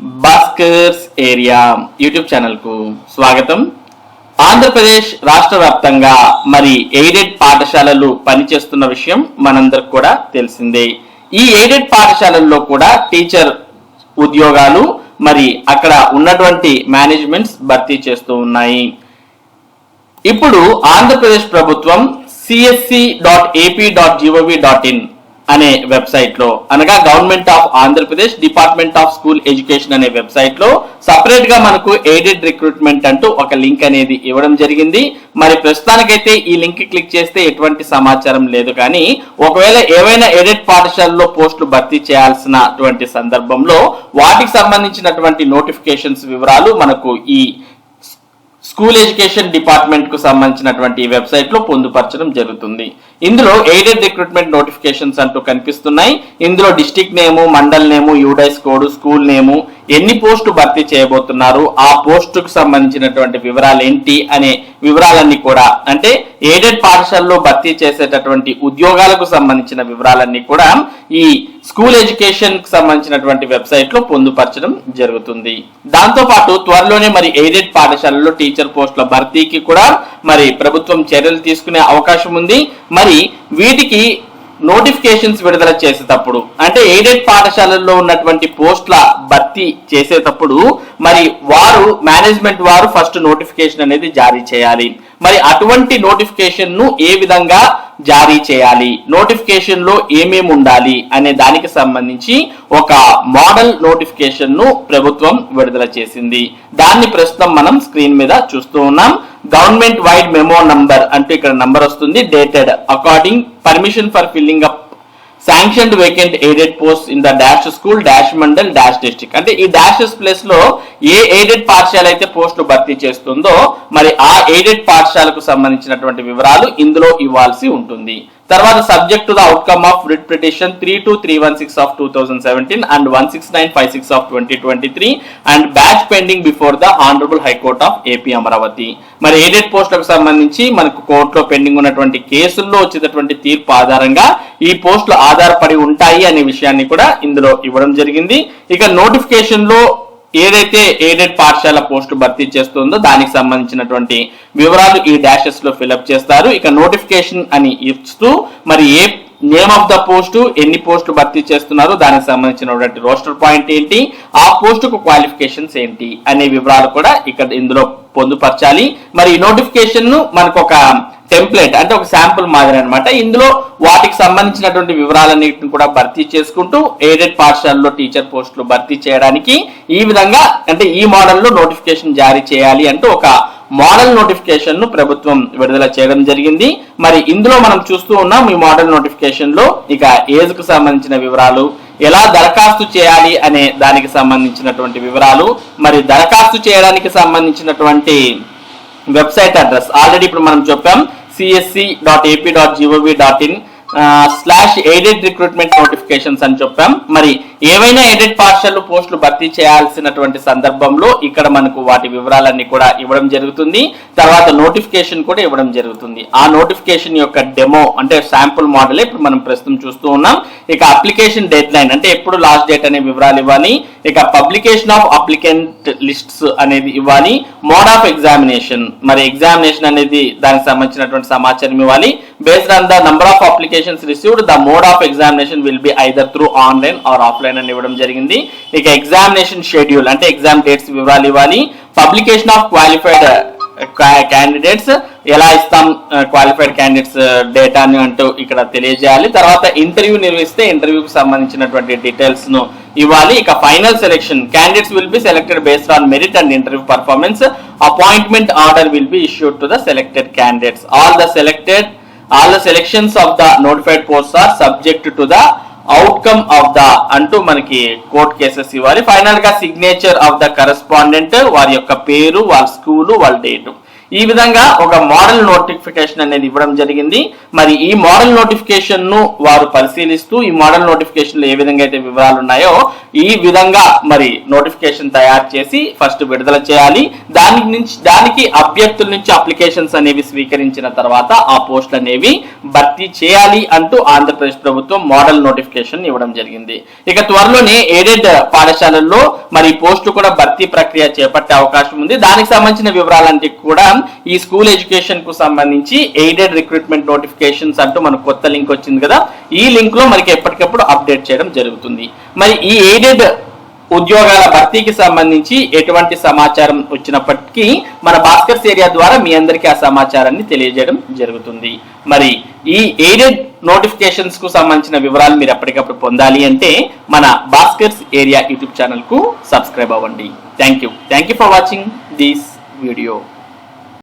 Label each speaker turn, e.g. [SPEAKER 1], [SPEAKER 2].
[SPEAKER 1] Bhaskar's area YouTube ఛానల్కు స్వాగతం. ఆంధ్రప్రదేశ్ రాష్ట్ర వ్యాప్తంగా మరి ఎయిడెడ్ పాఠశాలలు పనిచేస్తున్న విషయం మనందరికి కూడా తెలిసిందే. ఈ ఎయిడెడ్ పాఠశాలల్లో కూడా టీచర్ ఉద్యోగాలు మరి అక్కడ ఉన్నటువంటి మేనేజ్మెంట్స్ భర్తీ చేస్తూ ఉన్నాయి. ఇప్పుడు ఆంధ్రప్రదేశ్ ప్రభుత్వం CSC dot AP dot GOV dot in అనే వెబ్సైట్లో అనగా government of Andhra Pradesh department of school education అనే వెబ్సైట్లో సపరేట్గా మనకు ఎయిడెడ్ రిక్రూట్మెంట్ అంటూ ఒక లింక్ అనేది ఇవ్వడం జరిగింది. మరి ప్రస్తుతానికైతే ఈ లింక్ క్లిక్ చేస్తే ఎటువంటి సమాచారం లేదు కానీ ఒకవేళ ఏవైనా ఎయిడెడ్ పాఠశాలలో పోస్టులు భర్తీ చేయాల్సినటువంటి సందర్భంలో వాటికి సంబంధించినటువంటి నోటిఫికేషన్స్ వివరాలు మనకు ఈ స్కూల్ ఎడ్యుకేషన్ డిపార్ట్మెంట్కు సంబంధించినటువంటి వెబ్సైట్లో పొందుపరచడం జరుగుతుంది. ఇందులో ఎయిడెడ్ రిక్రూట్మెంట్ నోటిఫికేషన్స్ అంటూ కనిపిస్తున్నాయి. ఇందులో district name mandal name UDISE code school name ఎన్ని పోస్టు భర్తీ చేయబోతున్నారు ఆ పోస్టుకు సంబంధించినటువంటి వివరాలు ఏంటి అనే వివరాలన్నీ కూడా అంటే ఎయిడెడ్ పాఠశాలలో భర్తీ చేసేటటువంటి ఉద్యోగాలకు సంబంధించిన వివరాలన్నీ కూడా ఈ స్కూల్ ఎడ్యుకేషన్కు సంబంధించినటువంటి వెబ్సైట్లో పొందుపరచడం జరుగుతుంది. దాంతో పాటు త్వరలోనే మరి ఎయిడెడ్ పాఠశాలలో టీచర్ పోస్టుల భర్తీకి కూడా మరి ప్రభుత్వం చర్యలు తీసుకునే అవకాశం ఉంది. మరి వీటికి నోటిఫికేషన్స్ విడుదల చేసేటప్పుడు అంటే ఎయిడెడ్ పాఠశాలల్లో ఉన్నటువంటి పోస్టుల భర్తీ చేసేటప్పుడు మరి వారు మేనేజ్మెంట్ వారు ఫస్ట్ నోటిఫికేషన్ అనేది జారీ చేయాలి. మరి అటువంటి నోటిఫికేషన్ను ఏ విధంగా జారీ చేయాలి. నోటిఫికేషన్లో ఏమేమి ఉండాలి అనే దానికి సంబంధించి ఒక మోడల్ నోటిఫికేషన్ను ప్రభుత్వం విడుదల చేసింది. దాన్ని ప్రస్తుతం మనం స్క్రీన్ మీద చూస్తూ ఉన్నాం. గవర్నమెంట్ వైడ్ మెమో నంబర్ అంటూ ఇక్కడ నంబర్ వస్తుంది. Dated. According permission for filling up sanctioned vacant aided post in the dash school dash mandal dash district అంటే ఈ డాషెస్ ప్లేస్లో ఏ ఎయిడెడ్ పాఠశాల అయితే పోస్టులు భర్తీ చేస్తుందో మరి ఆ ఎయిడెడ్ పాఠశాలకు సంబంధించినటువంటి వివరాలు ఇందులో ఇవ్వాల్సి ఉంటుంది. తర్వాత subject to the outcome of writ petition three two three one six of two thousand seventeen and one six nine five six of twenty twenty three and batch pending before the honourable high court of AP Amaravati మరి aided పోస్టులకు సంబంధించి మనకు కోర్టులో pending ఉన్నటువంటి కేసుల్లో వచ్చేటటువంటి తీర్పు ఆధారంగా ఈ పోస్టులు ఆధారపడి ఉంటాయి అనే విషయాన్ని కూడా ఇందులో ఇవ్వడం జరిగింది. ఇక నోటిఫికేషన్లో ఏదైతే ఎయిడెడ్ పాఠశాల పోస్టు భర్తీ చేస్తుందో దానికి సంబంధించినటువంటి వివరాలు ఈ డాషెస్లో ఫిలప్ చేస్తారు. ఇక నోటిఫికేషన్ అని ఇస్తూ మరి a name of the post ఎన్ని పోస్టులు భర్తీ చేస్తున్నారు దానికి సంబంధించినటువంటి రోస్టర్ పాయింట్ ఏంటి ఆ పోస్టుకు క్వాలిఫికేషన్స్ ఏంటి అనే వివరాలు కూడా ఇక్కడ ఇందులో పొందుపరచాలి. మరి ఈ నోటిఫికేషన్ను మనకు ఒక టెంప్లెట్ అంటే ఒక శాంపుల్ మాదిరి అనమాట ఇందులో వాటికి సంబంధించినటువంటి వివరాలన్నిటిని కూడా భర్తీ చేసుకుంటూ ఎయిడెడ్ పాఠశాలలో టీచర్ పోస్టులు భర్తీ చేయడానికి ఈ విధంగా అంటే ఈ మోడల్లో నోటిఫికేషన్ జారీ చేయాలి అంటూ ఒక మోడల్ నోటిఫికేషన్ను ప్రభుత్వం విడుదల చేయడం జరిగింది. మరి ఇందులో మనం చూస్తూ ఉన్నాం ఈ మోడల్ నోటిఫికేషన్లో ఇక ఏజ్కు సంబంధించిన వివరాలు ఎలా దరఖాస్తు చేయాలి అనే దానికి సంబంధించినటువంటి వివరాలు మరి దరఖాస్తు చేయడానికి సంబంధించినటువంటి వెబ్సైట్ అడ్రస్ ఆల్రెడీ ఇప్పుడు మనం చెప్పాం CSC slash aided recruitment notifications అని చెప్పాం. మరి ఏవైనా ఎయిడెడ్ పాఠశాలలు పోస్టులు భర్తీ చేయాల్సినటువంటి సందర్భంలో ఇక్కడ మనకు వాటి వివరాలన్నీ కూడా ఇవ్వడం జరుగుతుంది. తర్వాత నోటిఫికేషన్ కూడా ఇవ్వడం జరుగుతుంది. ఆ నోటిఫికేషన్ యొక్క డెమో అంటే శాంపుల్ మోడలే ఇప్పుడు మనం ప్రస్తుతం చూస్తూ ఉన్నాం. ఇక అప్లికేషన్ డెడ్ లైన్ అంటే ఎప్పుడు లాస్ట్ డేట్ అనే వివరాలు ఇవ్వాలి. ఇక పబ్లికేషన్ ఆఫ్ అప్లికెంట్ లిస్ట్స్ అనేది ఇవ్వాలి. మోడ్ ఆఫ్ ఎగ్జామినేషన్ మరి ఎగ్జామినేషన్ అనేది దానికి సంబంధించినటువంటి సమాచారం ఇవ్వాలి. Based on the number of applications received the mode of examination will be either through online or offline అని ఇవ్వడం జరిగింది. ఇక ఎగ్జామినేషన్ షెడ్యూల్ అంటే ఎగ్జామ్ డేట్స్ వివరాలు ఇవ్వాలి. పబ్లికేషన్ ఆఫ్ క్వాలిఫైడ్ క్యాండిడేట్స్ ఎలా ఇస్తాం క్వాలిఫైడ్ క్యాండిడేట్స్ డేటాని అంటూ ఇక్కడ తెలియజేయాలి. తర్వాత ఇంటర్వ్యూ నిర్వహిస్తే ఇంటర్వ్యూకి సంబంధించినటువంటి డీటెయిల్స్ను ఇవ్వాలి. ఇక final selection candidates will be selected based on merit and interview performance appointment order will be issued to the selected candidates all the selected all the selections of the notified post are subject to the outcome of the అంటూ మనకి court cases ఇవ్వాలి. ఫైనల్గా signature of the correspondent వారి యొక్క పేరు వాళ్ళ school వాళ్ళ date ఈ విధంగా ఒక మోడల్ నోటిఫికేషన్ అనేది ఇవ్వడం జరిగింది. మరి ఈ మోడల్ నోటిఫికేషన్ను వారు పరిశీలిస్తూ ఈ మోడల్ నోటిఫికేషన్లో ఏ విధంగా అయితే వివరాలు ఉన్నాయో ఈ విధంగా మరి నోటిఫికేషన్ తయారు చేసి ఫస్ట్ విడుదల చేయాలి. దాని నుంచి దానికి అభ్యర్థుల నుంచి అప్లికేషన్స్ అనేవి స్వీకరించిన తర్వాత ఆ పోస్టులు అనేవి భర్తీ చేయాలి అంటూ ఆంధ్రప్రదేశ్ ప్రభుత్వం మోడల్ నోటిఫికేషన్ ఇవ్వడం జరిగింది. ఇక త్వరలోనే ఎయిడెడ్ పాఠశాలల్లో మరి పోస్టు కూడా భర్తీ ప్రక్రియ చేపట్టే అవకాశం ఉంది. దానికి సంబంధించిన వివరాలంటే కూడా ఈ స్కూల్ ఎడ్యుకేషన్కు సంబంధించి ఎయిడెడ్ రిక్రూట్మెంట్ నోటిఫికేషన్స్ అంటూ మనకు కొత్త లింక్ వచ్చింది కదా. ఈ లింక్లో మనకి ఎప్పటికప్పుడు అప్డేట్ చేయడం జరుగుతుంది. మరి ఈ ఎయిడెడ్ ఉద్యోగాల భర్తీకి సంబంధించి ఎటువంటి సమాచారం వచ్చినప్పటికీ మన భాస్కర్స్ ఏరియా ద్వారా మీ అందరికీ ఆ సమాచారాన్ని తెలియజేయడం జరుగుతుంది. మరి ఈ ఎయిడెడ్ నోటిఫికేషన్స్కు సంబంధించిన వివరాలు మీరు ఎప్పటికప్పుడు పొందాలి అంటే మన భాస్కర్స్ ఏరియా యూట్యూబ్ ఛానల్కు సబ్స్క్రైబ్ అవ్వండి. Thank you thank you for watching this video